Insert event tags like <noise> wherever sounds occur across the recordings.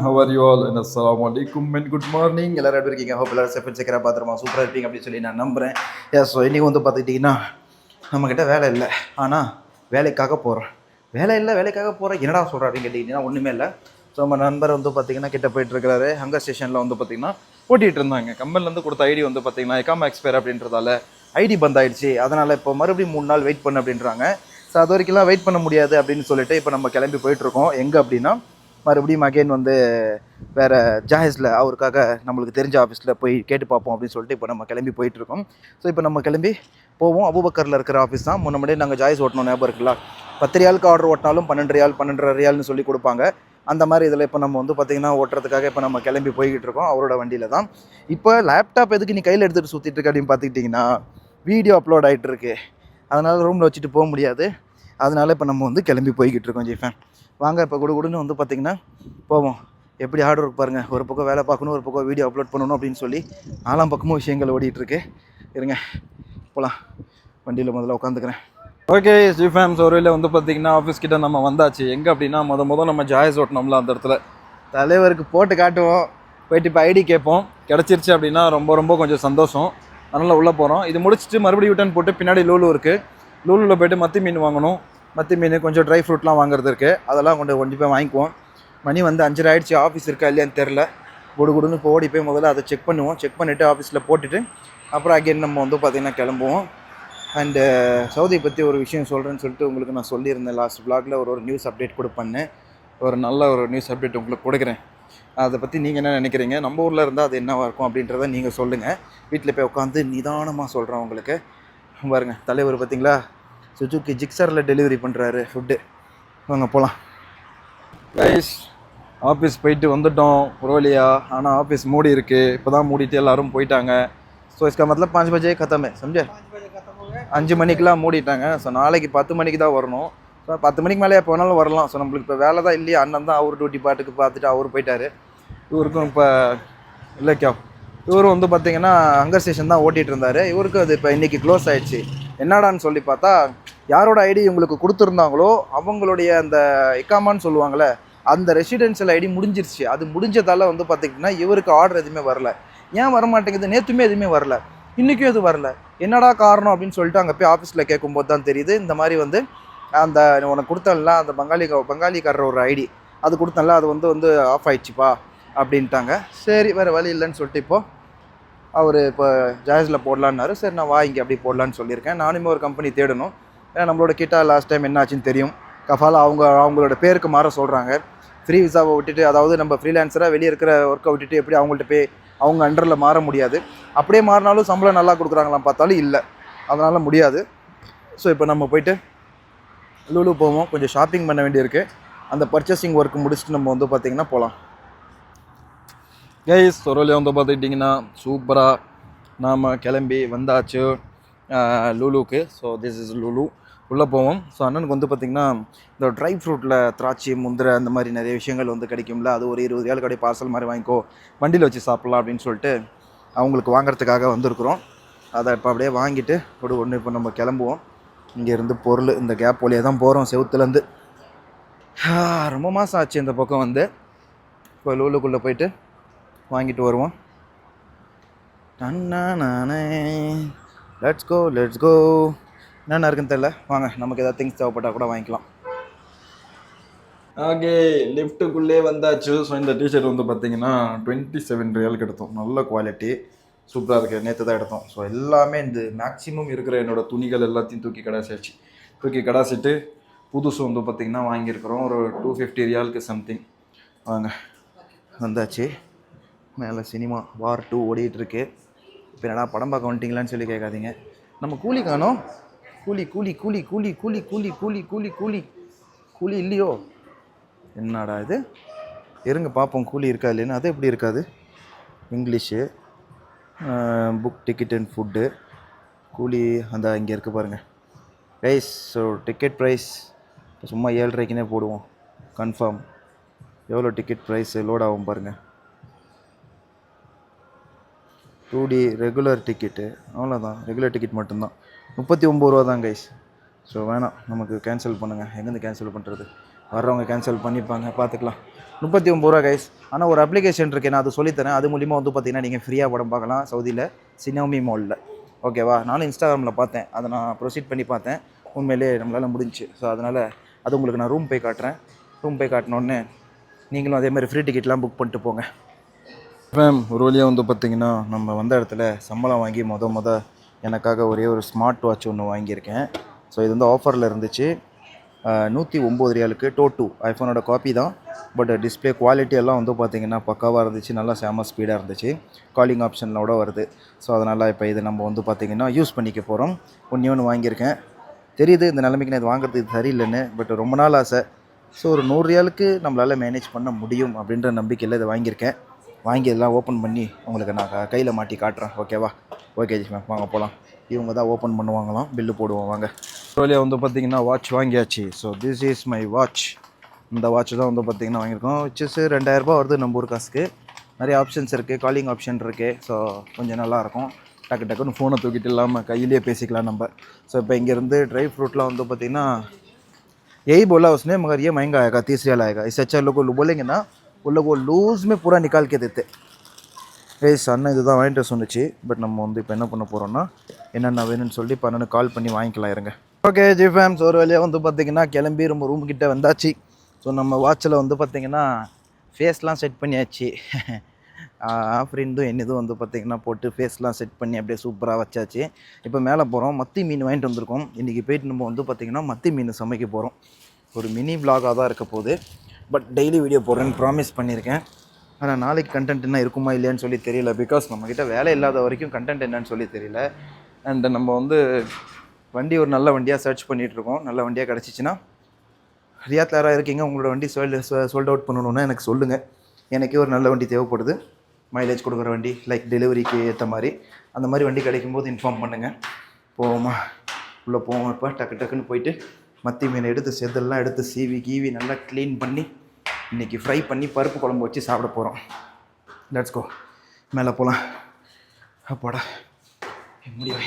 How are you all? And assalamu alaikum and good morning. எல்லாரும் எப்படி இருக்கீங்க? Hope எல்லாரும் சேஃப் செக்கரா பாத்திரமா சூப்பராக இருப்பீங்க அப்படின்னு சொல்லி நான் நம்புகிறேன் ஏ ஸோ இன்றைக்கி வந்து பார்த்துக்கிட்டிங்கன்னா நம்மக்கிட்ட வேலை இல்லை. ஆனால் வேலைக்காக போகிறோம் வேலை இல்லை வேலைக்காக போகிறேன் என்னடா சொல்கிறேன் அப்படின்னு கேட்டிங்கன்னா ஒன்றுமே இல்லை. ஸோ நம்ம நண்பர் வந்து பார்த்திங்கன்னா கிட்ட போயிட்டு இருக்கிறாரு ஹங்கர் ஸ்டேஷனில் வந்து பார்த்திங்கன்னா ஓட்டிகிட்டு இருந்தாங்க. கம்பெனிலேருந்து கொடுத்த ஐடி வந்து பார்த்திங்கன்னா எக்காம எக்ஸ்பயர் அப்படின்றதால ஐடி பந்த் ஆயிடுச்சு. அதனால் இப்போ மறுபடியும் மூணு நாள் வெயிட் பண்ணு அப்படின்றாங்க. ஸோ அது வரைக்கும்லாம் வெயிட் பண்ண முடியாது அப்படின்னு சொல்லிட்டு இப்போ நம்ம கிளம்பி போயிட்டுருக்கோம் எங்கே அப்படின்னா மறுபடியும் அகைன் வந்து வேறு ஜாஹிஸில் அவருக்காக நம்மளுக்கு தெரிஞ்ச ஆஃபீஸில் போய் கேட்டு பார்ப்போம் அப்படின்னு சொல்லிட்டு இப்போ நம்ம கிளம்பி போயிட்டுருக்கோம் ஸோ இப்போ நம்ம கிளம்பி போவோம். அபுபக்கரில் இருக்கிற ஆஃபீஸ் தான். முன்னாடியே நாங்கள் ஜாயிஸ் ஓட்டணும் ஞாபகம் இருக்குல்ல? பத்து ரியாலுக்கு ஆர்டர் ஓட்டினாலும் பன்னெண்டு ரியால் பன்னெண்டரை ரியால்னு சொல்லி கொடுப்பாங்க. அந்த மாதிரி இதில் இப்போ நம்ம வந்து பார்த்திங்கன்னா ஓட்டுறதுக்காக இப்போ நம்ம கிளம்பி போய்கிட்டு இருக்கோம். அவரோட வண்டியில் தான். இப்போ லேப்டாப் எதுக்கு நீ கையில் எடுத்துகிட்டு சுற்றிட்டு இருக்க அப்படின்னு பார்த்துக்கிட்டிங்கன்னா வீடியோ அப்லோட் ஆகிட்டு இருக்கு. அதனால் ரூமில் வச்சுட்டு போக முடியாது. அதனால் இப்போ நம்ம வந்து கிளம்பி போய்கிட்டு இருக்கோம் ஜிஃபேன் வாங்க இப்போ குடு குடுன்னு வந்து பார்த்திங்கன்னா போவோம். எப்படி ஹார்ட் ஒர்க் பாருங்கள் ஒரு பக்கம் வேலை பார்க்கணும் ஒரு பக்கம் வீடியோ அப்லோட் பண்ணணும் அப்படின்னு சொல்லி நாலாம் பக்கமும் விஷயங்கள் ஓடிட்டு இருக்கு. இருங்க போகலாம் வண்டியில் முதல்ல உட்காந்துக்கிறேன். ஓகே ஜிஃபேம்ஸ் ஒரு வந்து பார்த்திங்கன்னா ஆஃபீஸ் கிட்ட நம்ம வந்தாச்சு. எங்கே அப்படின்னா முத முத நம்ம ஜாயஸ் ஓட்டணும்ல அந்த இடத்துல. தலைவருக்கு போட்டு காட்டுவோம். போயிட்டு இப்போ ஐடி கேட்போம். கிடச்சிருச்சு அப்படின்னா ரொம்ப ரொம்ப கொஞ்சம் சந்தோஷம். அதனால் உள்ளே போகிறோம் இது முடிச்சுட்டு மறுபடியும் யூட்டன் போட்டு பின்னாடி லூலு இருக்குது லூலுவில் போயிட்டு மத்தி மீன் வாங்கணும். மத்தி மீன் கொஞ்சம் ட்ரை ஃப்ரூட்லாம் வாங்குறது இருக்குது அதெல்லாம் கொண்டு கொண்டு போய் வாங்கிக்குவோம். மணி வந்து அஞ்சரை ஆயிடுச்சு. ஆஃபீஸ் இருக்கா இல்லையான்னு தெரில குடு குடுன்னு இப்போ ஓடி போய் முதல்ல அதை செக் பண்ணுவோம். செக் பண்ணிவிட்டு ஆஃபீஸில் போட்டுட்டு அப்புறம் அகைன் நம்ம வந்து பார்த்திங்கன்னா கிளம்புவோம். அண்டு uh, சவுதியை பற்றி ஒரு விஷயம் சொல்கிறேன்னு சொல்லிட்டு உங்களுக்கு நான் சொல்லியிருந்தேன். லாஸ்ட் vlogல ஒரு ஒரு நியூஸ் அப்டேட் கூட ஒரு நல்ல ஒரு நியூஸ் அப்டேட் உங்களுக்கு கொடுக்குறேன். அதை பற்றி நீங்கள் என்ன நினைக்கிறீங்க? நம்ம ஊரில் இருந்தால் அது என்னவாக இருக்கும் அப்படின்றத நீங்கள் சொல்லுங்கள் வீட்டில் போய் உட்காந்து நிதானமாக சொல்கிறேன் உங்களுக்கு. பாருங்கள் தலைவர் பார்த்திங்களா சுஜுக்கி ஜிக்ஸரில் டெலிவரி பண்ணுறாரு ஃபுட்டு வாங்க போகலாம் கைஸ் ஆஃபீஸ் போயிட்டு வந்துட்டோம் புரோலியா ஆனால் ஆஃபீஸ் மூடி இருக்குது இப்போ தான் மூடிட்டு எல்லாரும் போயிட்டாங்க ஸோ इसका मतलब पाँच बजे खत्म है समझे அஞ்சு மணிக்கெலாம் மூடிட்டாங்க ஸோ நாளைக்கு பத்து மணிக்கு தான் வரணும் ஸோ பத்து மணிக்கு மேலே எப்போ வேணாலும் வரலாம் ஸோ நம்மளுக்கு இப்போ வேலை தான் இல்லையா அண்ணன் தான் அவர் டியூட்டி பாட்டுக்கு பார்த்துட்டு அவர் போயிட்டாரு இவருக்கும் இப்போ இல்லைக்கா இவரும் வந்து பார்த்தீங்கன்னா ஹங்கர் ஸ்டேஷன் தான் ஓட்டிகிட்டு இருந்தார் இவருக்கும் அது இப்போ இன்றைக்கி க்ளோஸ் ஆயிடுச்சு என்னடான்னு சொல்லி பார்த்தா யாரோட ஐடி உங்களுக்கு கொடுத்துருந்தாங்களோ அவங்களுடைய அந்த இக்காமான்னு சொல்லுவாங்கள்ல அந்த ரெசிடென்ஷியல் ஐடி முடிஞ்சிருச்சு. அது முடிஞ்சதால வந்து பார்த்திங்கன்னா இவருக்கு ஆர்டர் எதுவுமே வரல. ஏன் வரமாட்டேங்குது? நேற்றுமே எதுவுமே வரல. இன்றைக்கும் எதுவும் வரல. என்னடா காரணம் அப்படின்னு சொல்லிட்டு அங்கே போய் ஆஃபீஸில் கேட்கும்போது தான் தெரியுது. இந்த மாதிரி வந்து அந்த உனக்கு கொடுத்தல அந்த பங்காளி பங்காளிக்காரர் ஒரு ஐடி. அது கொடுத்தல அது வந்து வந்து ஆஃப் ஆயிடுச்சுப்பா அப்படின்ட்டாங்க. சரி வேறு வழி இல்லைன்னு சொல்லிட்டு இப்போது அவர் இப்போ ஜாயஸில் போடலான்னாரு. சரி நான் வாங்கி அப்படி போடலான்னு சொல்லியிருக்கேன். நானுமே ஒரு கம்பெனி தேடணும். ஏன்னா நம்மளோட கிட்ட லாஸ்ட் டைம் என்ன ஆச்சுன்னு தெரியும். கஃபாலா அவங்க அவங்களோட பேருக்கு மாற சொல்கிறாங்க ஃப்ரீ விசாவை விட்டுட்டு அதாவது நம்ம ஃப்ரீலான்சராக வெளியே இருக்கிற ஒர்க்கை விட்டுட்டு எப்படி அவங்கள்ட்ட போய் அவங்க அண்டரில் மாற முடியாது. அப்படியே மாறினாலும் சம்பளம் நல்லா கொடுக்குறாங்களாம் பார்த்தாலும் இல்லை. அதனால் முடியாது. ஸோ இப்போ நம்ம போயிட்டு லூலு போவோம். கொஞ்சம் ஷாப்பிங் பண்ண வேண்டியிருக்கு. அந்த பர்ச்சேசிங் ஒர்க் முடிச்சுட்டு நம்ம வந்து பார்த்திங்கன்னா போகலாம் கைஸ் சொரோலியா வந்து பார்த்துக்கிட்டிங்கன்னா சூப்பராக நாம் கிளம்பி வந்தாச்சு லூலுக்கு. So this is Lulu. உள்ளே போவோம். ஸோ அண்ணனுக்கு வந்து பார்த்திங்கன்னா இந்த ட்ரை ஃப்ரூட்டில் திராட்சை முந்திரை அந்த மாதிரி நிறைய விஷயங்கள் வந்து கிடைக்கும்ல. அது ஒரு இருபது ஏழு கடை பார்சல் மாதிரி வாங்கிக்கோ வண்டியில் வச்சு சாப்பிட்லாம் அப்படின்னு சொல்லிட்டு அவங்களுக்கு வாங்குறதுக்காக வந்திருக்கிறோம். அதை இப்போ அப்படியே வாங்கிட்டு ஒரு ஒன்று இப்போ நம்ம கிளம்புவோம். இங்கேருந்து பொருள் இந்த கேப் வழியாக தான் போகிறோம் செவுத்துலேருந்து ரொம்ப மாதம் ஆச்சு இந்த பக்கம் வந்து. இப்போ லூலுக்குள்ளே போயிட்டு வாங்கிட்டு வருவோம். நானே லெட்ஸ் கோ லெட்ஸ் கோ என்னென்ன இருக்குன்னு தெரில வாங்க நமக்கு ஏதாவது திங்ஸ் தேவைப்பட்டால் கூட வாங்கிக்கலாம். ஓகே லிஃப்ட்டுக்குள்ளே வந்தாச்சு. ஸோ இந்த டிஷர்ட் வந்து பார்த்தீங்கன்னா டுவெண்ட்டி செவன் ரியலுக்கு எடுத்தோம் நல்ல குவாலிட்டி சூப்பராக இருக்குது நேற்று தான் எடுத்தோம். ஸோ எல்லாமே இந்த மேக்ஸிமம் இருக்கிற என்னோட துணிகள் எல்லாத்தையும் தூக்கி கடாசியாச்சு. தூக்கி கடாசிட்டு புதுசு வந்து பார்த்திங்கன்னா வாங்கியிருக்கிறோம். ஒரு டூ ஃபிஃப்டி ரியாலுக்கு சம்திங் வாங்க வந்தாச்சு. மேலே சினிமா வார் டூ ஓடிட்டுருக்கு இப்போ என்னடா படம் பார்க்க வந்துட்டிங்களான்னு சொல்லி கேட்காதீங்க. நம்ம கூலி காணோம். கூலி கூலி கூலி கூலி கூலி கூலி கூலி கூலி கூலி கூலி இல்லையோ? என்னடா இது? இருங்க பார்ப்போம் கூலி இருக்கா இல்லைன்னு அது எப்படி இருக்காது? English book ticket and food கூலி அந்த இங்கே இருக்குது பாருங்கள் ப்ரைஸ் ஸோ டிக்கெட் ப்ரைஸ் சும்மா ஏழ்ரைக்குனே போடுவோம். கன்ஃபார்ம் எவ்வளோ டிக்கெட் ப்ரைஸ் லோட் ஆகும் பாருங்கள் டூ டி ரெகுலர் டிக்கெட்டு அவ்வளோதான். ரெகுலர் டிக்கெட் மட்டும்தான். முப்பத்தி ஒம்பது ரூபா தான் கைஸ் ஸோ வேணாம். நமக்கு கேன்சல் பண்ணுங்கள் எங்கேருந்து கேன்சல் பண்ணுறது வர்றவங்க கேன்சல் பண்ணிப்பாங்க. பார்த்துக்கலாம். முப்பத்தி ஒம்பது ரூபா கைஸ் ஆனால் ஒரு அப்ளிகேஷன் இருக்குது நான் அது சொல்லித்தரேன். அது மூலிமா வந்து பார்த்தீங்கன்னா நீங்கள் ஃப்ரீயாக படம் பார்க்கலாம். சவுதியில் சினோமி மாலில் ஓகேவா நானும் இன்ஸ்டாகிராமில் பார்த்தேன். அதை நான் ப்ரொசீட் பண்ணி பார்த்தேன். உண்மையிலே நம்மளால் முடிஞ்சுச்சு ஸோ அதனால் அது உங்களுக்கு நான் ரூம் போய் காட்டுறேன். ரூம் போய் காட்டினோடனே நீங்களும் அதே மாதிரி ஃப்ரீ டிக்கெட்லாம் புக் பண்ணிட்டு போங்க. மேம் ஒரு வழியாக வந்து பார்த்தீங்கன்னா நம்ம வந்த இடத்துல சம்பளம் வாங்கி மொத மொதல் எனக்காக ஒரே ஒரு ஸ்மார்ட் வாட்ச் ஒன்று வாங்கியிருக்கேன். ஸோ இது வந்து ஆஃபரில் இருந்துச்சு. நூற்றி ஒம்பது ரியாலுக்கு டோ டூ ஐஃபோனோட காப்பி தான். பட் டிஸ்பிளே குவாலிட்டி எல்லாம் வந்து பார்த்திங்கன்னா பக்காவாக இருந்துச்சு. நல்லா செம ஸ்பீடாக இருந்துச்சு. காலிங் ஆப்ஷனோட வருது. ஸோ அதனால் இப்போ இது நம்ம வந்து பார்த்திங்கன்னா யூஸ் பண்ணிக்க போகிறோம் ஒன்றே ஒன்று வாங்கியிருக்கேன். தெரியுது இந்த நிலைமைக்கு நான் இது வாங்குறது இது சரியில்லைன்னு. பட் ரொம்ப நாள் ஆசை. ஸோ ஒரு நூறு ரியாலுக்கு நம்மளால் மேனேஜ் பண்ண முடியும் அப்படின்ற நம்பிக்கையில் இதை வாங்கியிருக்கேன். வாங்கி இதெல்லாம் ஓப்பன் பண்ணி உங்களுக்கு நான் கையில் மாட்டி காட்டுறேன். ஓகேவா ஓகே ஜி மேம். வாங்க போகலாம் இவங்க தான் ஓப்பன் பண்ணுவாங்களாம். பில்லு போடுவோம் வாங்க. வழியாக வந்து பார்த்தீங்கன்னா வாட்ச் வாங்கியாச்சு. So this is my watch இந்த வாட்ச் தான் வந்து பார்த்தீங்கன்னா வாங்கியிருக்கோம். விச்சஸ் ரெண்டாயிரரூபா வருது நம்ம ஊர் காசுக்கு. நிறைய ஆப்ஷன்ஸ் இருக்குது காலிங் ஆப்ஷன் இருக்குது ஸோ கொஞ்சம் நல்லாயிருக்கும் டக்கு டக்குன்னு ஃபோனை தூக்கிட்டு இல்லாமல் கையிலேயே பேசிக்கலாம் நம்ம. ஸோ இப்போ இங்கேருந்து ட்ரை ஃப்ரூட்லாம் வந்து பார்த்திங்கன்னா यही बोला उसने मगर ये महंगा आएगा तीस रियल आएगा इस वो लोग वो लूज में पूरा निकाल के देते ஏய் அண்ணன் இதுதான் வாங்கிட்டு சொன்னுச்சு பட் நம்ம வந்து இப்போ என்ன பண்ண போகிறோம்னா என்னென்ன வேணும்னு சொல்லி இப்போ அண்ணனு கால் பண்ணி வாங்கிக்கலாம் இருங்க ஓகே ஜி ஃபேம்ஸ் ஒரு வழியாக வந்து பார்த்தீங்கன்னா கிளம்பி நம்ம ரூம் கிட்ட வந்தாச்சு ஸோ நம்ம வாட்சில் வந்து பார்த்தீங்கன்னா ஃபேஸ்லாம் செட் பண்ணியாச்சு <laughs> ஆஃப்ரிண்டும் என்னதும் வந்து பார்த்தீங்கன்னா போட்டு ஃபேஸ்லாம் செட் பண்ணி அப்படியே சூப்பராக வச்சாச்சு இப்போ மேலே போகிறோம் மத்தி மீன் வாங்கிட்டு வந்திருக்கோம் இன்றைக்கி போயிட்டு நம்ம வந்து பார்த்திங்கன்னா மத்தி மீன் சமைக்க போகிறோம் ஒரு மினி vlog-ஆ தான் இருக்க போகுது பட் டெய்லி வீடியோ போடுறேன்னு ப்ராமிஸ் பண்ணியிருக்கேன். ஆனால் நாளைக்கு கண்டென்ட் என்ன இருக்குமா இல்லையான்னு சொல்லி தெரியல. பிகாஸ் நம்மக்கிட்ட வேலை இல்லாத வரைக்கும் கண்டென்ட் என்னன்னு சொல்லி தெரியல. அண்ட் நம்ம வந்து வண்டி ஒரு நல்ல வண்டியாக சர்ச் பண்ணிகிட்ருக்கோம் நல்ல வண்டியாக கிடச்சிச்சின்னா ரியாத்தில் யாராக இருக்கீங்க உங்களோட வண்டி சோல்டு சோல்ட் அவுட் பண்ணணுன்னா எனக்கு சொல்லுங்கள் எனக்கே ஒரு நல்ல வண்டி தேவைப்படுது. மைலேஜ் கொடுக்குற வண்டி லைக் டெலிவரிக்கு ஏற்ற மாதிரி. அந்த மாதிரி வண்டி கிடைக்கும்போது இன்ஃபார்ம் பண்ணுங்கள் போவோமா? உள்ளே போவோம். இப்போ டக்கு டக்குன்னு போயிட்டு மத்தி மீன் எடுத்து செதெல்லாம் எடுத்து சீவி கீவி நல்லா க்ளீன் பண்ணி இன்றைக்கி ஃப்ரை பண்ணி பருப்பு குழம்பு வச்சு சாப்பிட போகிறோம் லெட்ஸ் கோ மேலே போகலாம் அப்பாடா முடியவே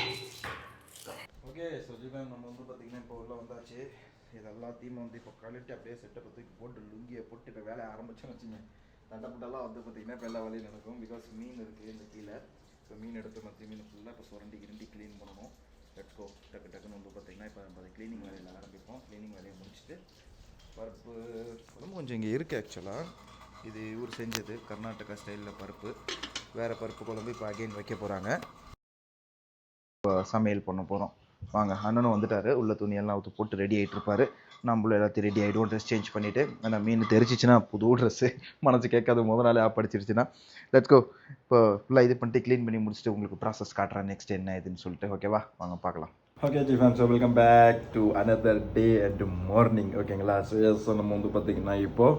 ஓகே சுஜிமேம் நம்ம வந்து பார்த்திங்கன்னா இப்போ உள்ள வந்தாச்சு. இது எல்லாத்தையும் வந்து இப்போ கழட்டி அப்படியே செட்டப்பை தூக்கி போட்டு லுங்கியை போட்டு இப்போ வேலையை ஆரம்பிச்சோன்னு வச்சுங்க. தண்டப்பட்டெல்லாம் வந்து பார்த்திங்கன்னா இப்போ எல்லா வேலையும் நடக்கும். பிகாஸ் மீன் இருக்குது இந்த கீழே. ஸோ மீன் எடுத்து மற்ற மீன் ஃபுல்லாக இப்போ சுரண்டி கிரண்டி க்ளீன் பண்ணணும். லெட்ஸ் கோ டக்கு டக்குன்னு வந்து பார்த்திங்கன்னா இப்போ நம்ம க்ளீனிங் வேலையில் ஆரம்பிப்போம். பருப்பு. குழம்பு கொஞ்சம் இங்கே இருக்குது ஆக்சுவலாக இது இவர் செஞ்சது கர்நாடகா ஸ்டைலில் பருப்பு. வேறு பருப்பு குழம்பு இப்போ அகைன் வைக்க போகிறாங்க சமையல் பண்ண போகிறோம் வாங்க அண்ணனும் வந்துட்டார். உள்ள துணியெல்லாம் ஊற்றி போட்டு ரெடி ஆகிட்டு இருப்பார். நம்மளும் எல்லாத்தையும் ரெடி ஆகிடுவோம் ட்ரெஸ் சேஞ்ச் பண்ணிவிட்டு அந்த மீன் தெரிச்சிச்சுன்னா புது ட்ரெஸ்ஸு மனசு கேட்காது முத நாளே ஆப் அடிச்சிருச்சுன்னா. லெட்ஸ் கோ இப்போ ஃபுல்லாக இது பண்ணிட்டு க்ளீன் பண்ணி முடிச்சுட்டு உங்களுக்கு ப்ராசஸ் காட்டுறேன். நெக்ஸ்ட் என்ன இதுன்னு சொல்லிட்டு. ஓகேவா வாங்க பார்க்கலாம். Okay ji fans welcome back to another day and morning ஓகேங்களா ஸோ எஸ் நம்ம வந்து பார்த்தீங்கன்னா இப்போது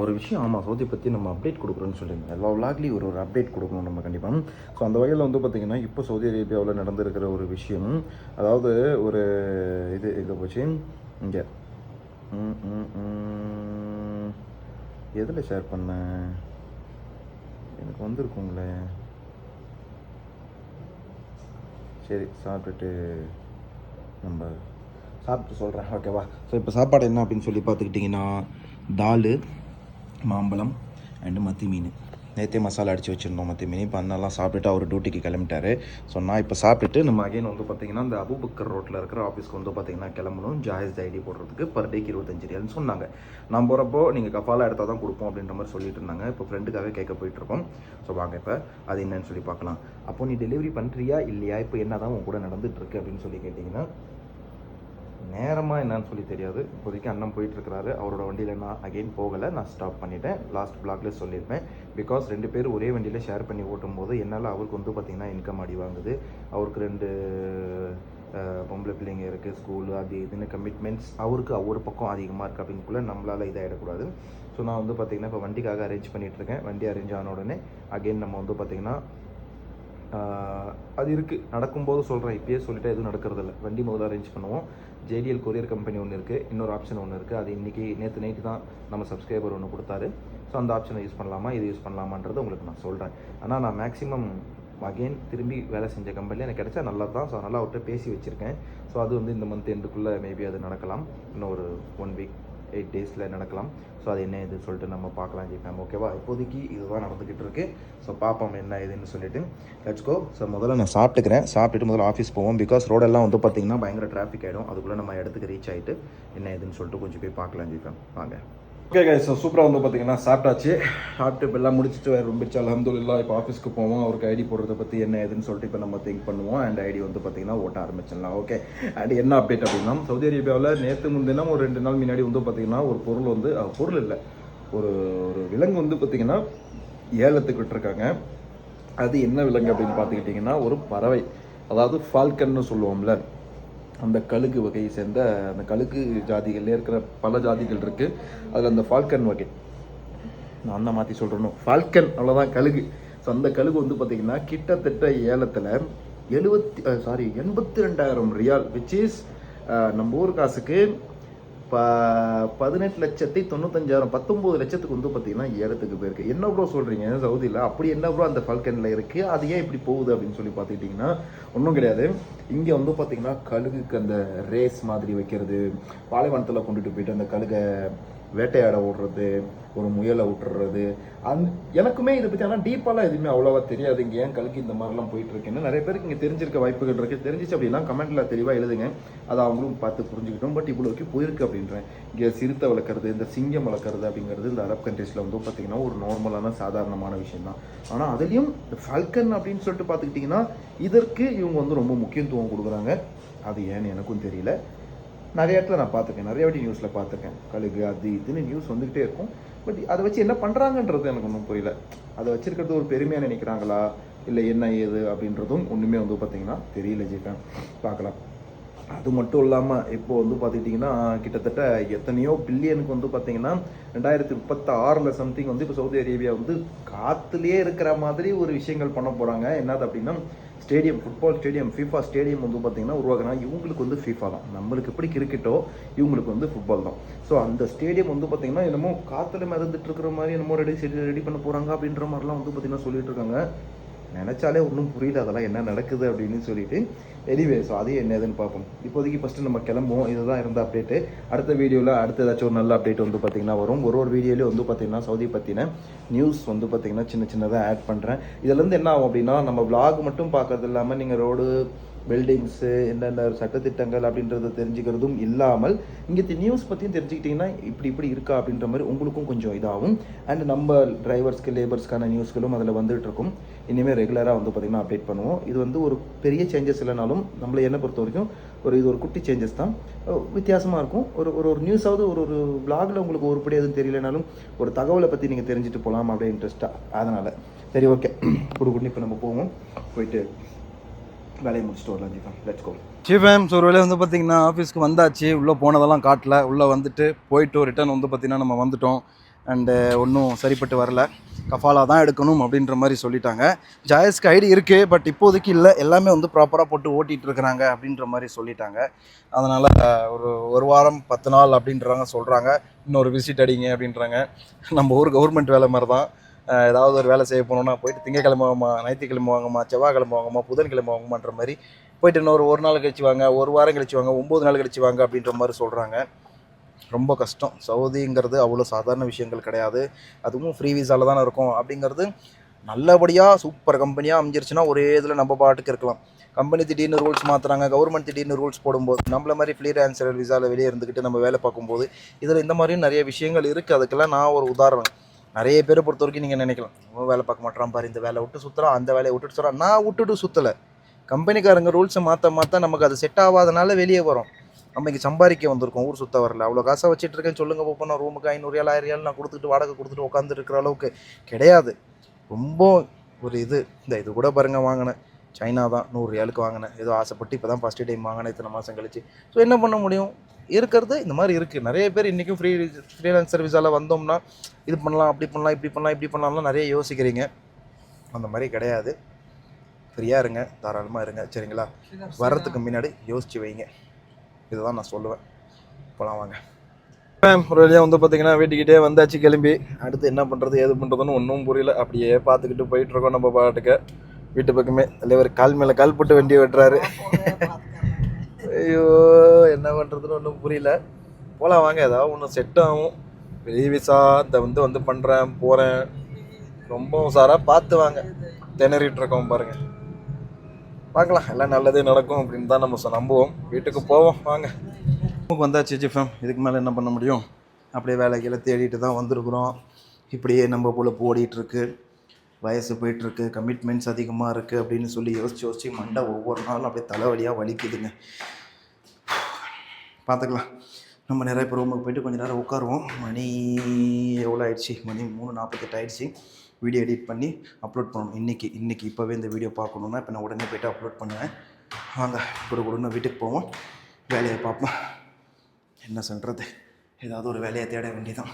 ஒரு விஷயம் ஆமாம் சவுதி பற்றி நம்ம அப்டேட் கொடுக்குறோன்னு சொல்லியிருந்தோம் எல்லா விளாக்லேயும் ஒரு ஒரு அப்டேட் கொடுக்கணும் நம்ம கண்டிப்பாக ஸோ அந்த வகையில் வந்து பார்த்தீங்கன்னா இப்போ சவுதி அரேபியாவில் நடந்திருக்கிற ஒரு விஷயம் அதாவது ஒரு இது எங்கே போச்சு? இங்கே. எதில் ஷேர் பண்ணேன்? எனக்கு வந்திருக்குங்களே. சரி சாப்பிட்டுட்டு நம்ம சாப்பிட்டு சொல்கிறேன் ஓகேவா ஸோ இப்போ சாப்பாடு என்ன அப்படின்னு சொல்லி பார்த்துக்கிட்டிங்கன்னா தால் மாம்பழம் அண்டு மத்தி மீன். நேற்றே மசாலா அடித்து வச்சுருந்தோம் மத்தி மீன். இப்போ அண்ணெல்லாம் சாப்பிட்டுட்டு அவர் டியூட்டிக்கு கிளம்பிட்டாரு. ஸோ நான் இப்போ சாப்பிட்டுட்டு நம்ம அகைன் வந்து பார்த்திங்கன்னா இந்த அபுபக்கர் ரோட்டில் இருக்கிற ஆஃபீஸ்க்கு வந்து பார்த்திங்கன்னா கிளம்பணும். ஜாயஸ் ஐடி போடுறதுக்கு பர் டேக்கு இருபத்தஞ்சு ரியால்னு சொன்னாங்க. நான் போகிறப்போ நீங்கள் கஃபாலாக எடுத்தால் தான் கொடுப்போம் அப்படின்ற மாதிரி சொல்லிட்டு இருந்தாங்க. இப்போ ஃப்ரெண்டுக்காக கேட்க போயிட்டுருக்கோம் ஸோ வாங்க இப்போ அது என்னன்னு சொல்லி பார்க்கலாம். அப்போ நீ டெலிவரி பண்ணுறியா இல்லையா? இப்போ என்ன தான் உன் கூட நடந்துகிட்ருக்கு அப்படின்னு சொல்லி கேட்டிங்கன்னா நேரமாக என்னன்னு சொல்லி தெரியாது. இப்போதைக்கு அண்ணன் போயிட்டு இருக்கிறாரு அவரோட வண்டியில் நான் அகைன் போகலை. நான் ஸ்டாப் பண்ணிட்டேன். லாஸ்ட் பிளாக்ல சொல்லியிருப்பேன். பிகாஸ் ரெண்டு பேரும் ஒரே வண்டியில் ஷேர் பண்ணி ஓட்டும் போது என்னால் அவருக்கு வந்து பார்த்திங்கன்னா இன்கம் அடி வாங்குது. அவருக்கு ரெண்டு பொம்பளை பிள்ளைங்க இருக்குது ஸ்கூலு அது இதுன்னு கமிட்மெண்ட்ஸ் அவருக்கு ஒரு பக்கம் அதிகமாக இருக்குது அப்படிங்குள்ள நம்மளால் இதாகிடக்கூடாது ஸோ நான் வந்து பார்த்திங்கன்னா இப்போ வண்டிக்காக அரேஞ்ச் பண்ணிகிட்ருக்கேன் வண்டி அரேஞ்ச் ஆன உடனே அகைன் நம்ம வந்து பார்த்திங்கன்னா அது இருக்குது நடக்கும்போது சொல்கிறேன் இப்பயே சொல்லிட்டு எதுவும் நடக்கிறதில்ல. வண்டி முதல்ல அரேஞ்ச் பண்ணுவோம். ஜேடிஎல் கொரியர் கம்பெனி ஒன்று இருக்குது இன்னொரு ஆப்ஷன் ஒன்று இருக்குது அது இன்றைக்கி நேற்று நைட்டு தான் நம்ம சப்ஸ்கிரைபர் ஒன்று கொடுத்தாரு. ஸோ அந்த ஆப்ஷனை யூஸ் பண்ணலாமா? இது யூஸ் பண்ணலாமான்றது உங்களுக்கு நான் சொல்கிறேன் ஆனால் நான் மேக்ஸிமம் அகெயின் திரும்பி வேலை செஞ்ச கம்பெனியில் எனக்கு கிடைச்சா நல்லா தான் ஸோ அதனால் அவர்கிட்ட பேசி வச்சுருக்கேன். ஸோ அது வந்து இந்த மந்த் எண்டுக்குள்ளே மேபி அது நடக்கலாம். இன்னும் ஒரு ஒன் வீக் எயிட் டேஸில் நடக்கலாம். ஸோ அது என்ன இது சொல்லிட்டு நம்ம பார்க்கலாம் ஜி ஓகேவா இப்போதைக்கு இதுதான் நடந்துக்கிட்டு இருக்கு. ஸோ பார்ப்போம் என்ன இதுன்னு சொல்லிட்டு. லெட்ஸ் கோ ஸோ முதல்ல நான் சாப்பிட்டுக்கிறேன். சாப்பிட்டுட்டு முதல்ல ஆஃபீஸ் போவோம். பிகாஸ் ரோடெல்லாம் வந்து பார்த்திங்கன்னா பயங்கர டிராஃபிக் ஆகிடும் அதுக்குள்ளே நம்ம இடத்துக்கு ரீச் ஆகிட்டு என்ன இதுன்னு சொல்லிட்டு கொஞ்சம் போய் பார்க்கலாம் ஜி வாங்க. ஓகே கைஸ் சூப்பராக வந்து பார்த்தீங்கன்னா சாப்பிட்டாச்சு. சாப்பிட்டு இப்போ எல்லாம் முடிச்சுட்டு வேறு ரொம்பிச்சு அலமதுல்லா இப்போ ஆஃபீஸ்க்கு போவோம். அவருக்கு ஐடி போடுறத பற்றி என்ன ஏதுன்னு சொல்லிட்டு இப்போ நம்ம திங்க் பண்ணுவோம். அண்ட் ஐடி வந்து பார்த்தீங்கன்னா ஓட்ட ஆரம்பிச்சிடலாம். ஓகே அண்ட் என்ன அப்டேட் அப்படின்னா சவுதி அரேபியாவில் நேற்று முன்தினம் ஒரு ரெண்டு நாள் முன்னாடி வந்து பார்த்தீங்கன்னா ஒரு பொருள் வந்து பொருள் இல்லை. ஒரு ஒரு விலங்கு வந்து பார்த்தீங்கன்னா ஏலத்துக்கு விட்டுருக்காங்க அது என்ன விலங்கு அப்படின்னு பார்த்துக்கிட்டிங்கன்னா ஒரு பறவை. அதாவது ஃபால்கன்னு சொல்லுவோம்ல. அந்த கழுகு வகையை சேர்ந்த அந்த கழுகு ஜாதிகளில் இருக்கிற பல ஜாதிகள் இருக்கு. அதில் அந்த ஃபால்கன் வகை. நான் தான் மாற்றி சொல்கிறேன்னு ஃபால்கன் அவ்வளோதான் கழுகு. ஸோ அந்த கழுகு வந்து பார்த்திங்கன்னா கிட்டத்தட்ட ஏலத்தில் எழுபத்தி சாரி எண்பத்தி ரெண்டாயிரம் ரியால் விச் இஸ் நம்ம ஊர் காசுக்கு ப பதினெட்டு லட்சத்தி தொண்ணூத்தஞ்சாயிரம் பத்தொம்போது லட்சத்துக்கு வந்து பார்த்தீங்கன்னா ஏலத்துக்கு போயிருக்கு. என்ன ப்ரோ சொல்கிறீங்க சவுதியில்? அப்படி என்ன ப்ரோ அந்த ஃபால்கனில் இருக்குது அது ஏன் இப்படி போகுது அப்படின்னு சொல்லி பார்த்துக்கிட்டிங்கன்னா ஒன்றும் கிடையாது. இங்கே வந்து பார்த்தீங்கன்னா கழுகுக்கு அந்த ரேஸ் மாதிரி வைக்கிறது பாலைவனத்தில் கொண்டுட்டு போயிட்டு அந்த கழுகை வேட்டையாட விடுறது ஒரு முயலை விட்டுறது. அந் எனக்குமே இதை பற்றி ஆனால் டீப்பாலாம் எதுவுமே அவ்வளோவா தெரியாது. இங்கே ஏன் கல்கி இந்த மாதிரிலாம் போயிட்டுருக்குன்னு. நிறைய பேருக்கு இங்கே தெரிஞ்சிருக்க வாய்ப்புகள் இருக்குது தெரிஞ்சிச்சு அப்படின்னா கமெண்ட்டில் தெளிவாக எழுதுங்க. அதை அவங்களும் பார்த்து புரிஞ்சுக்கிட்டோம். பட் இவ்வளோ வரைக்கும் போயிருக்கு அப்படின்றேன். இங்கே சிறுத்தை வளர்க்குறது இந்த சிங்கம் வளர்க்குறது அப்படிங்கிறது இந்த அரப் கண்ட்ரீஸில் வந்து பார்த்திங்கன்னா ஒரு நார்மலான சாதாரணமான விஷயம் தான் ஆனால் அதுலேயும் இந்த ஃபால்கன் அப்படின்னு சொல்லிட்டு பார்த்துக்கிட்டிங்கன்னா இதற்கு இவங்க வந்து ரொம்ப முக்கியத்துவம் கொடுக்குறாங்க. அது ஏன்னு எனக்கும் தெரியல. நிறைய இடத்துல நான் பார்த்துருக்கேன். நிறைய வாட்டி நியூஸில் பார்த்துருக்கேன். கழுகு அது இதுன்னு நியூஸ் வந்துக்கிட்டே இருக்கும். பட் அதை வச்சு என்ன பண்ணுறாங்கன்றது எனக்கு ஒன்றும் புரியல. அதை வச்சுருக்கிறது ஒரு பெருமையாக நினைக்கிறாங்களா? இல்லை என்ன ஏது அப்படின்றதும் ஒன்றுமே வந்து பார்த்தீங்கன்னா தெரியல ஜிஃபேன் பார்க்கலாம். அது மட்டும் இல்லாமல் இப்போ வந்து பார்த்துக்கிட்டிங்கன்னா கிட்டத்தட்ட எத்தனையோ பில்லியனுக்கு வந்து பார்த்தீங்கன்னா ரெண்டாயிரத்தி முப்பத்தாறில் சம்திங் வந்து இப்போ சவுதி அரேபியா வந்து காற்றுலேயே இருக்கிற மாதிரி ஒரு விஷயங்கள் பண்ண போகிறாங்க என்னது அப்படின்னா stadium football stadium FIFA stadium வந்து பார்த்தீங்கன்னா உருவாக்குனா இவங்களுக்கு வந்து ஃபீஃபா தான். நம்மளுக்கு எப்படி கிரிக்கெட்டோ இவங்களுக்கு வந்து ஃபுட்பால் தான். ஸோ அந்த ஸ்டேடியம் வந்து பார்த்தீங்கன்னா என்னமோ காற்றுல மிதந்துட்டு இருக்கிற மாதிரி என்னமோ ரெடி ரெடி பண்ண போகிறாங்க அப்படின்ற மாதிரிலாம் வந்து பார்த்தீங்கன்னா சொல்லிட்டு இருக்காங்க. நினச்சாலே ஒன்றும் புரியல அதெல்லாம் என்ன நடக்குது அப்படின்னு சொல்லிட்டு. எனிவே ஸோ அதையும் என்னதுன்னு பார்ப்போம். இப்போதைக்கு ஃபஸ்ட்டு நம்ம கிளம்புவோம். இதுதான் இருந்த அப்டேட்டு அடுத்த வீடியோவில் அடுத்த ஏதாச்சும் ஒரு நல்ல அப்டேட் வந்து பார்த்திங்கன்னா வரும். ஒரு ஒரு வீடியோலேயும் வந்து பார்த்திங்கன்னா சவுதி பற்றின நியூஸ் வந்து பார்த்திங்கன்னா சின்ன சின்னதாக ஆட் பண்ணுறேன் இதுலேருந்து என்ன ஆகும் அப்படின்னா நம்ம vlog மட்டும் பார்க்கறது இல்லாமல் நீங்கள் ரோடு பில்டிங்ஸு என்னென்ன சட்டத்திட்டங்கள் அப்படின்றத தெரிஞ்சுக்கிறதும் இல்லாமல் இங்கே நியூஸ் பற்றியும் தெரிஞ்சுக்கிட்டிங்கன்னா இப்படி இப்படி இருக்கா அப்படின்ற மாதிரி உங்களுக்கும் கொஞ்சம் இதாகும். அண்ட் நம்ம டிரைவர்ஸ்க்கு லேபர்ஸ்க்கான நியூஸ்களும் அதில் வந்துட்டு இருக்கும் இனிமேல் ரெகுலராக வந்து பார்த்திங்கன்னா அப்டேட் பண்ணுவோம். இது வந்து ஒரு பெரிய சேஞ்சஸ் இல்லைனாலும் நம்மளை என்ன பொறுத்த வரைக்கும் ஒரு இது ஒரு குட்டி சேஞ்சஸ் தான். வித்தியாசமாக இருக்கும். ஒரு ஒரு ஒரு நியூஸாவது ஒரு ஒரு பிளாகில் உங்களுக்கு ஒருபடி எதுவும் தெரியலனாலும் ஒரு தகவலை பற்றி நீங்கள் தெரிஞ்சுட்டு போகலாம் அப்படியே இன்ட்ரெஸ்ட்டாக அதனால். சரி ஓகே <coughs> குடு இப்போ நம்ம போவோம். போயிட்டு வேலையை முடிச்சுட்டு வரலாம் ஜிஃபா லெட்ஸ் கோ சீஃபேம் ஸோ ஒரு வேலையை வந்து பார்த்தீங்கன்னா ஆஃபீஸ்க்கு வந்தாச்சு உள்ளே போனதெல்லாம் காட்டல உள்ளே வந்துட்டு போயிட்டு ரிட்டர்ன் வந்து பார்த்தீங்கன்னா நம்ம வந்துட்டோம். அண்டு uh, ஒன்றும் சரிப்பட்டு வரல. கஃபாலா தான் எடுக்கணும் அப்படின்ற மாதிரி சொல்லிட்டாங்க. ஜாயஸ்க்கு ஐடி இருக்குது பட் இப்போதைக்கு இல்லை. எல்லாமே வந்து ப்ராப்பராக போட்டு ஓட்டிகிட்டு இருக்கிறாங்க அப்படின்ற மாதிரி சொல்லிட்டாங்க. அதனால் ஒரு ஒரு வாரம் பத்து நாள் அப்படின்றாங்க சொல்கிறாங்க இன்னொரு விசிட் அடிங்க அப்படின்றாங்க. நம்ம ஊர் கவர்மெண்ட் வேலை மாதிரி தான் ஏதாவது ஒரு வேலை செய்ய போனோம்னா போயிட்டு திங்கக்கிழமை வாங்கம்மா ஞாயிற்றுக்கிழமை வாங்கம்மா செவ்வாய்க்கிழமை வாங்கம்மா புதன்கிழமை வாங்கம்மான்ற மாதிரி போயிட்டு இன்னொரு ஒரு நாள் கழிச்சு வாங்க ஒரு வாரம் கழிச்சு வாங்க ஒம்பது நாள் கழிச்சு வாங்க அப்படின்ற மாதிரி சொல்கிறாங்க ரொம்ப கஷ்டம். சவுதிங்கிறது அவ்வளோ சாதாரண விஷயங்கள் கிடையாது. அதுவும் ஃப்ரீ விசாவில் தானே இருக்கும். அப்படிங்கிறது நல்லபடியாக சூப்பர் கம்பெனியாக அமைஞ்சிருச்சுன்னா ஒரே இதில் நம்ம பாட்டுக்கு இருக்கலாம். கம்பெனி திடீர்னு ரூல்ஸ் மாற்றுறாங்க கவர்மெண்ட் திடீர்னு ரூல்ஸ் போடும்போது நம்மள மாதிரி ஃப்ரீலான்சர் விசாவில் வெளியே இருந்துக்கிட்டு நம்ம வேலை பார்க்கும்போது இதில் இந்த மாதிரியும் நிறைய விஷயங்கள் இருக்குது அதுக்கெல்லாம் நான் ஒரு உதாரணம். நிறைய பேரை பொறுத்த வரைக்கும் நீங்கள் நினைக்கலாம். இவன் வேலை பார்க்க மாட்டான் பாரு இந்த வேலை விட்டு சுற்றுறான் அந்த வேலையை விட்டுட்டு சுற்றுறான் நான் விட்டுட்டு சுற்றலை கம்பெனிக்காரங்க ரூல்ஸை மாற்ற மாற்ற நமக்கு அது செட் ஆகாதனால வெளியே வரும். நம்ம இங்கே சம்பாதிக்க வந்திருக்கோம் ஊர் சுத்த வரல. அவ்வளோ காசை வச்சுட்டு இருக்கேன்னு சொல்லுங்க போப்போ நான் ரூமுக்கு ஐநூறு ஏழு ஆயிரம் ஏழு நான் கொடுத்துட்டு வாடகை கொடுத்துட்டு உட்காந்துருக்கிற அளவுக்கு கிடையாது. ரொம்ப ஒரு இது. இந்த இது கூட பாருங்க வாங்கினேன். சைனா தான் நூறு ரியாலுக்கு வாங்கினேன். ஏதோ ஆசைப்பட்டு இப்போ தான் ஃபஸ்ட்டு டைம் வாங்கினேன் இத்தனை மாதம் கழிச்சு. ஸோ என்ன பண்ண முடியும்? இருக்கிறது இந்த மாதிரி இருக்குது நிறைய பேர் இன்றைக்கும் ஃப்ரீ ஃப்ரீலான்சர் விசாவில் வந்தோம்னா இது பண்ணலாம் அப்படி பண்ணலாம் இப்படி பண்ணலாம் இப்படி பண்ணலாம்லாம் நிறைய யோசிக்கிறீங்க. அந்த மாதிரி கிடையாது. ஃப்ரீயாக இருங்க தாராளமாக இருங்க சரிங்களா? வர்றதுக்கு முன்னாடி யோசிச்சு வைங்க. இதுதான் நான் சொல்லுவேன். போலாம் வாங்க. ஒரு வழியாக வந்து பார்த்தீங்கன்னா வீட்டுக்கிட்டே வந்தாச்சு கிளம்பி. அடுத்து என்ன பண்ணுறது ஏது பண்ணுறதுன்னு ஒன்றும் புரியல. அப்படியே பார்த்துக்கிட்டு போயிட்டு இருக்கோம் நம்ம பாட்டுக்கு. வீட்டு பக்கமே தலைவர் கால் மேலே கால் போட்டு வண்டி வெட்டுறாரு. ஐயோ என்ன பண்ணுறதுன்னு ஒன்றும் புரியல. போகலாம் வாங்க ஏதாவது ஒன்று செட் ஆகும். வெளியே விசா இதை வந்து வந்து பண்ணுறேன் போகிறேன் ரொம்ப உசாராக பார்த்து வாங்க. திணறிட்டு இருக்கோம் பாருங்கள் பார்க்கலாம் எல்லாம் நல்லதே நடக்கும் அப்படின்னு தான் நம்ம நம்புவோம். வீட்டுக்கு போவோம் வாங்க. நமக்கு வந்தாச்சு ஜிஃபம். இதுக்கு மேலே என்ன பண்ண முடியும்? அப்படியே வேலைக்கெல்லாம் தேடிட்டு தான் வந்திருக்கிறோம். இப்படியே நம்ம போல் போடிட்டுருக்கு வயசு போயிட்டுருக்கு கமிட்மெண்ட்ஸ் அதிகமாக இருக்குது அப்படின்னு சொல்லி யோசிச்சு யோசிச்சு மண்டை ஒவ்வொரு நாளும் அப்படியே தலைவலியாக வலிக்குதுங்க. பார்த்துக்கலாம். நம்ம நிறைய இப்போ ரூமுக்கு போயிட்டு கொஞ்சம் நேரம் உட்காருவோம். மணி எவ்வளோ ஆயிடுச்சு? மணி மூணு நாற்பத்தெட்டு ஆயிடுச்சு. வீடியோ எடிட் பண்ணி அப்லோட் பண்ணணும். இன்றைக்கி இன்றைக்கி இப்போவே இந்த வீடியோ பார்க்கணுன்னா இப்போ நான் உடனே போய்ட்டு அப்லோட் பண்ணுவேன். வாங்க குடு குடுன்னு வீட்டுக்கு போவோம். வேலையை பார்ப்போம். என்ன சொல்கிறது ஏதாவது ஒரு வேலையை தேட வேண்டியதான்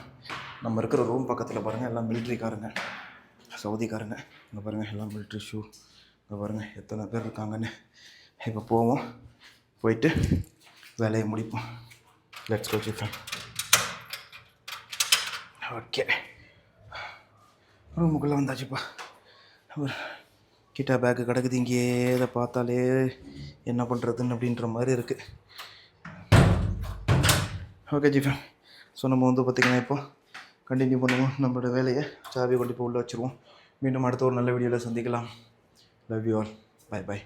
நம்ம இருக்கிற ரூம் பக்கத்தில் பாருங்கள் எல்லாம் மிலிட்ரிக்காரங்க சவுதிக்காரங்க. இங்கே பாருங்கள் எல்லாம் மிலிட்ரி ஷூ இங்கே பாருங்கள் எத்தனை பேர் இருக்காங்கன்னு. இப்போ போவோம். போயிட்டு வேலையை முடிப்போம். லெட்ஸ் கோ சிக்கன் ஓகே ரூமுக்குள்ளே வந்தாச்சுப்பா. ஒரு கிட்டா பேக்கு கிடக்குது இங்கேயே இதை பார்த்தாலே என்ன பண்ணுறதுன்னு அப்படின்ற மாதிரி இருக்குது ஓகே ஜிஃபன் ஸோ நம்ம வந்து பார்த்திங்கன்னா இப்போ கண்டினியூ பண்ணுவோம். நம்மளோட வேலையை சாவி கொண்டு போய் உள்ளே வச்சுருவோம். மீண்டும் அடுத்த ஒரு நல்ல வீடியோவில் சந்திக்கலாம். Love you all bye bye